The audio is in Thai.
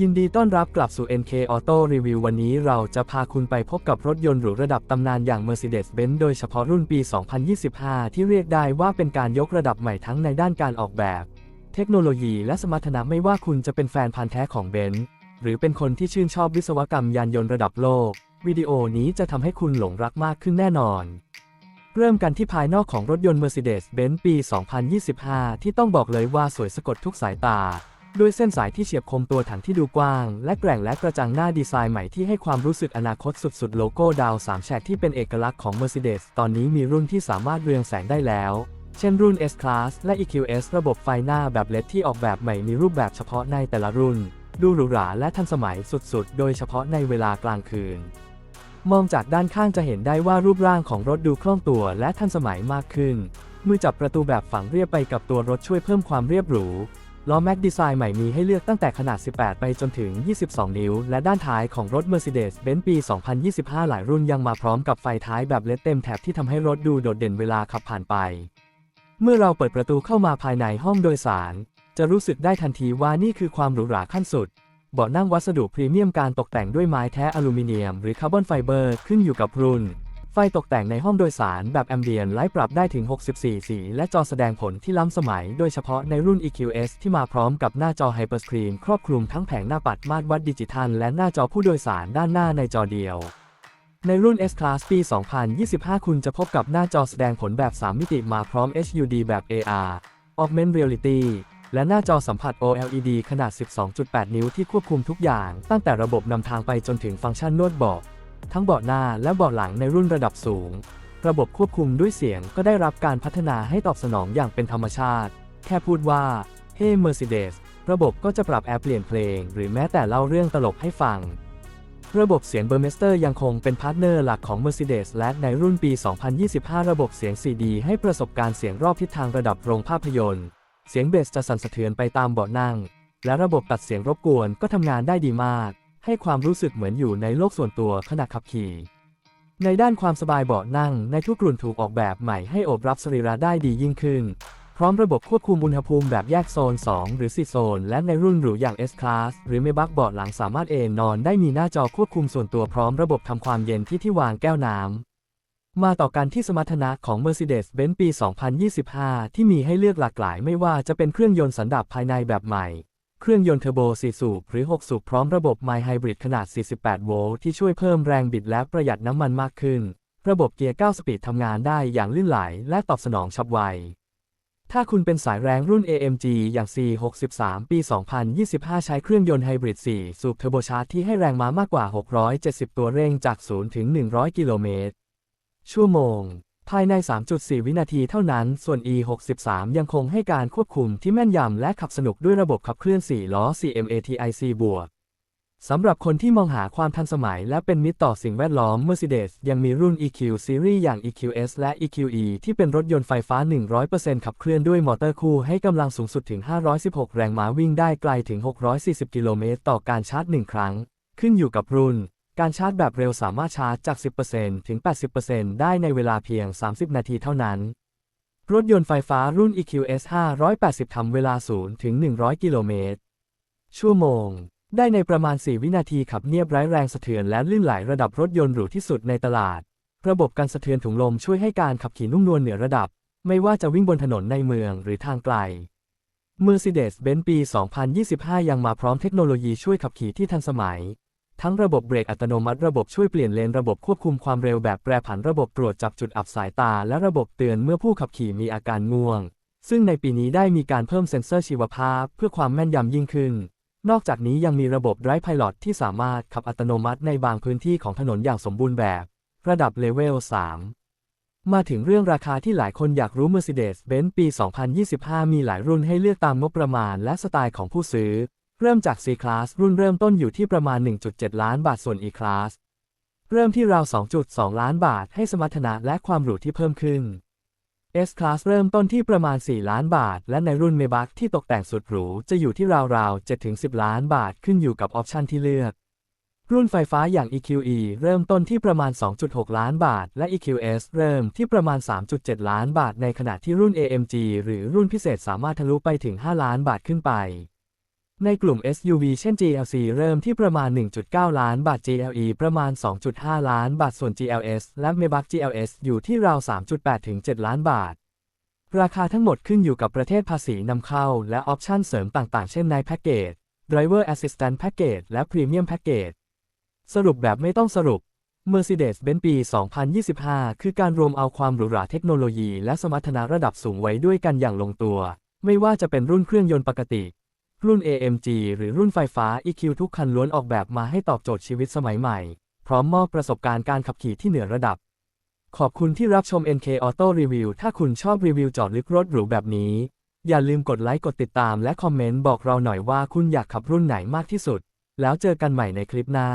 ยินดีต้อนรับกลับสู่ NK Auto Review วันนี้เราจะพาคุณไปพบกับรถยนต์หรูระดับตำนานอย่าง Mercedes-Benz โดยเฉพาะรุ่นปี 2025 ที่เรียกได้ว่าเป็นการยกระดับใหม่ทั้งในด้านการออกแบบ เทคโนโลยีและสมรรถนะไม่ว่าคุณจะเป็นแฟนพันธ์แท้ของเบนซ์หรือเป็นคนที่ชื่นชอบวิศวกรรมยานยนต์ระดับโลก วิดีโอนี้จะทำให้คุณหลงรักมากขึ้นแน่นอน เริ่มกันที่ภายนอกของรถยนต์ Mercedes-Benz ปี 2025 ที่ต้องบอกเลยว่าสวยสะกดทุกสายตา ด้วยเส้นสายที่เฉียบคมตัวถังที่ดูกว้าง และแกร่งและกระจังหน้าดีไซน์ใหม่ที่ให้ความรู้สึกอนาคตสุดๆ โลโก้ดาว3แฉกที่เป็นเอกลักษณ์ของ Mercedes ตอนนี้มีรุ่นที่สามารถเรืองแสงได้แล้ว เช่นรุ่น S-Class และ EQS ระบบไฟหน้าแบบเลดที่ออกแบบใหม่มีรูปแบบเฉพาะในแต่ละรุ่น ดูหรูหราและทันสมัยสุดๆ โดยเฉพาะในเวลากลางคืน มองจากด้านข้างจะเห็นได้ว่ารูปร่างของรถดูคล่องตัวและทันสมัยมากขึ้น มือจับประตูแบบฝังเรียบไปกับตัวรถช่วยเพิ่มความเรียบหรู ล้อแม็กดีไซน์ใหม่มีให้เลือกตั้งแต่ขนาด 18 ไปจนถึง 22 นิ้ว และด้านท้ายของรถ Mercedes-Benz ปี 2025 หลายรุ่นยังมาพร้อมกับไฟท้ายแบบเลดเต็มแถบที่ทำให้รถดูโดดเด่นเวลาขับผ่านไป เมื่อเราเปิดประตูเข้ามาภายในห้องโดยสาร จะรู้สึกได้ทันทีว่านี่คือความหรูหราขั้นสุด เบาะนั่งวัสดุพรีเมียมการตกแต่งด้วยไม้แท้อลูมิเนียม หรือคาร์บอนไฟเบอร์ขึ้นอยู่กับรุ่น ไฟตกแต่งในห้องโดยสารแบบแอมเบียนไลท์ปรับได้ถึง 64 สี และจอแสดงผลที่ล้ำสมัย โดยเฉพาะในรุ่น EQS ที่มาพร้อมกับหน้าจอไฮเปอร์สครีนครอบคลุมทั้งแผงหน้าปัดมาตรวัดดิจิทัล และหน้าจอผู้โดยสารด้านหน้าในจอเดียว ในรุ่น S-Class ปี 2025 คุณจะพบกับหน้าจอแสดงผลแบบ 3 มิติมาพร้อม HUD แบบ AR Augmented Reality และหน้าจอสัมผัส OLED ขนาด 12.8 นิ้วที่ควบคุมทุกอย่าง ตั้งแต่ระบบนำทางไปจนถึงฟังก์ชันนวดเบาะ ทั้งเบาะหน้าและเบาะหลังในรุ่นระดับสูง ระบบควบคุมด้วยเสียงก็ได้รับการพัฒนาให้ตอบสนองอย่างเป็นธรรมชาติ แค่พูดว่า Hey Mercedes ระบบก็จะปรับแอร์เปลี่ยนเพลง หรือแม้แต่เล่าเรื่องตลกให้ฟัง ระบบเสียง Burmester ยังคงเป็นพาร์ทเนอร์หลักของ Mercedes และในรุ่นปี 2025 ระบบเสียง CD ให้ประสบการณ์เสียงรอบทิศทางระดับโรงภาพยนตร์ เสียงเบสจะสั่นสะเทือนไปตามเบาะนั่ง และระบบตัดเสียงรบกวนก็ทำงานได้ดีมาก ให้ความรู้สึกเหมือนอยู่ในโลกส่วนตัวขณะขับขี่ ในด้านความสบายเบาะนั่งในทุกรุ่นถูกออกแบบใหม่ให้อบรับสรีระได้ดียิ่งขึ้น พร้อมระบบควบคุมอุณหภูมิแบบแยกโซน 2 หรือ 4 โซน และในรุ่นหรูอย่าง S-Class หรือ Maybach เบาะหลังสามารถเอนนอนได้มีหน้าจอควบคุมส่วนตัวพร้อมระบบทำความเย็นที่ที่วางแก้วน้ำมาต่อกันที่สมรรถนะของ Mercedes-Benz ปี 2025 ที่มีให้เลือกหลากหลายไม่ว่าจะเป็นเครื่องยนต์สันดาปภายในแบบใหม่ เครื่องยนต์เทอร์โบ 4 สูบหรือ 6 สูบพร้อมระบบ My Hybrid ขนาด 48 โวลต์ที่ช่วยเพิ่มแรงบิดและประหยัดน้ำมันมากขึ้น ระบบเกียร์ 9 สปีดทำงานได้อย่างลื่นไหลและตอบสนองฉับไว ถ้าคุณเป็นสายแรงรุ่น AMG อย่าง C63 ปี 2025 ใช้เครื่องยนต์ไฮบริด 4 สูบเทอร์โบชาร์จที่ให้แรงม้ามากกว่า 670 ตัวเร่งจาก 0 ถึง 100 กิโลเมตร ชั่วโมง ภายใน 3.4 วินาทีเท่านั้น ส่วน E63 ยังคงให้การควบคุมที่แม่นยำและขับสนุกด้วยระบบขับเคลื่อน 4 ล้อ CMATIC บวกสำหรับคนที่มองหาความทันสมัยและเป็นมิตรต่อสิ่งแวดล้อม Mercedes ยังมีรุ่น EQ Series อย่าง EQS และ EQE ที่เป็นรถยนต์ไฟฟ้า 100%ขับเคลื่อนด้วยมอเตอร์คู่ให้กำลังสูงสุดถึง 516 แรงม้าวิ่งได้ไกลถึง 640 กิโลเมตรต่อการชาร์จ 1 ครั้ง ขึ้นอยู่กับรุ่น การชาร์จแบบเร็วสามารถชาร์จจาก 10%ถึง 80%ได้ในเวลาเพียง 30 นาทีเท่านั้น รถยนต์ไฟฟ้ารุ่น EQS 580ทำเวลา 0 ถึง 100 กิโลเมตร ชั่วโมง ได้ในประมาณ 4 วินาทีขับเนียบไร้แรงสะเทือนและลื่นไหลระดับรถยนต์หรูที่สุดในตลาด ระบบการสะเทือนถุงลมช่วยให้การขับขี่นุ่มนวลเหนือระดับ ไม่ว่าจะวิ่งบนถนนในเมืองหรือทางไกล Mercedes-Benz ปี 2025 ยังมาพร้อมเทคโนโลยีช่วยขับขี่ที่ทันสมัย ทั้งระบบเบรกอัตโนมัติระบบช่วยเปลี่ยนเลนระบบควบคุมความเร็วแบบแปรผันระบบตรวจจับจุดอับสายตา และระบบเตือนเมื่อผู้ขับขี่มีอาการง่วง ซึ่งในปีนี้ได้มีการเพิ่มเซ็นเซอร์ชีวภาพ เพื่อความแม่นยำยิ่งขึ้น นอกจากนี้ยังมีระบบ Drive Pilot ที่สามารถขับอัตโนมัติในบางพื้นที่ของถนนอย่างสมบูรณ์แบบ ระดับเลเวล 3มาถึงเรื่องราคาที่หลายคนอยากรู้ Mercedes-Benz ปี 2025 มีหลายรุ่นให้เลือกตามงบประมาณและสไตล์ของผู้ซื้อ เริ่มจาก C-Class รุ่นเริ่มต้นอยู่ที่ประมาณ 1.7 ล้านบาทส่วน E-Class เริ่มที่ราว 2.2 ล้านบาทให้สมรรถนะและความหรูที่เพิ่มขึ้น S-Class เริ่มต้นที่ประมาณ 4 ล้านบาท และในรุ่น Maybach ที่ตกแต่งสุดหรู จะอยู่ที่ราวๆ 7-10 ล้านบาทขึ้นอยู่กับออปชันที่เลือก รุ่นไฟฟ้าอย่าง EQE เริ่มต้นที่ประมาณ 2.6 ล้านบาท และ EQS เริ่มที่ประมาณ 3.7 ล้านบาท ในขณะที่รุ่น AMG หรือรุ่นพิเศษสามารถทะลุไปถึง 5 ล้านบาทขึ้นไป ในกลุ่ม SUV เช่น GLC เริ่มที่ประมาณ 1.9 ล้านบาท GLE ประมาณ 2.5 ล้านบาท ส่วน GLS และ Maybach GLS อยู่ที่ราว 3.8 ถึง 7 ล้านบาท ราคาทั้งหมดขึ้นอยู่กับประเทศภาษีนำเข้า และออปชั่นเสริมต่างๆ เช่นในแพ็กเกจ Driver Assistant Package และ Premium Package สรุปแบบไม่ต้องสรุป Mercedes-Benz ปี 2025 คือการรวมเอาความหรูหราเทคโนโลยี และสมรรถนะระดับสูงไว้ด้วยกันอย่างลงตัว ไม่ว่าจะเป็นรุ่นเครื่องยนต์ปกติ รุ่น AMG หรือรุ่นไฟฟ้า EQ ทุกคันล้วนออกแบบมาให้ตอบโจทย์ชีวิตสมัยใหม่ พร้อมมอบประสบการณ์การขับขี่ที่เหนือระดับ ขอบคุณที่รับชม NK Auto Review ถ้าคุณชอบรีวิวจอดลึกรถหรูแบบนี้ อย่าลืมกดไลค์กดติดตามและคอมเมนต์บอกเราหน่อยว่าคุณอยากขับรุ่นไหนมากที่สุด แล้วเจอกันใหม่ในคลิปหน้า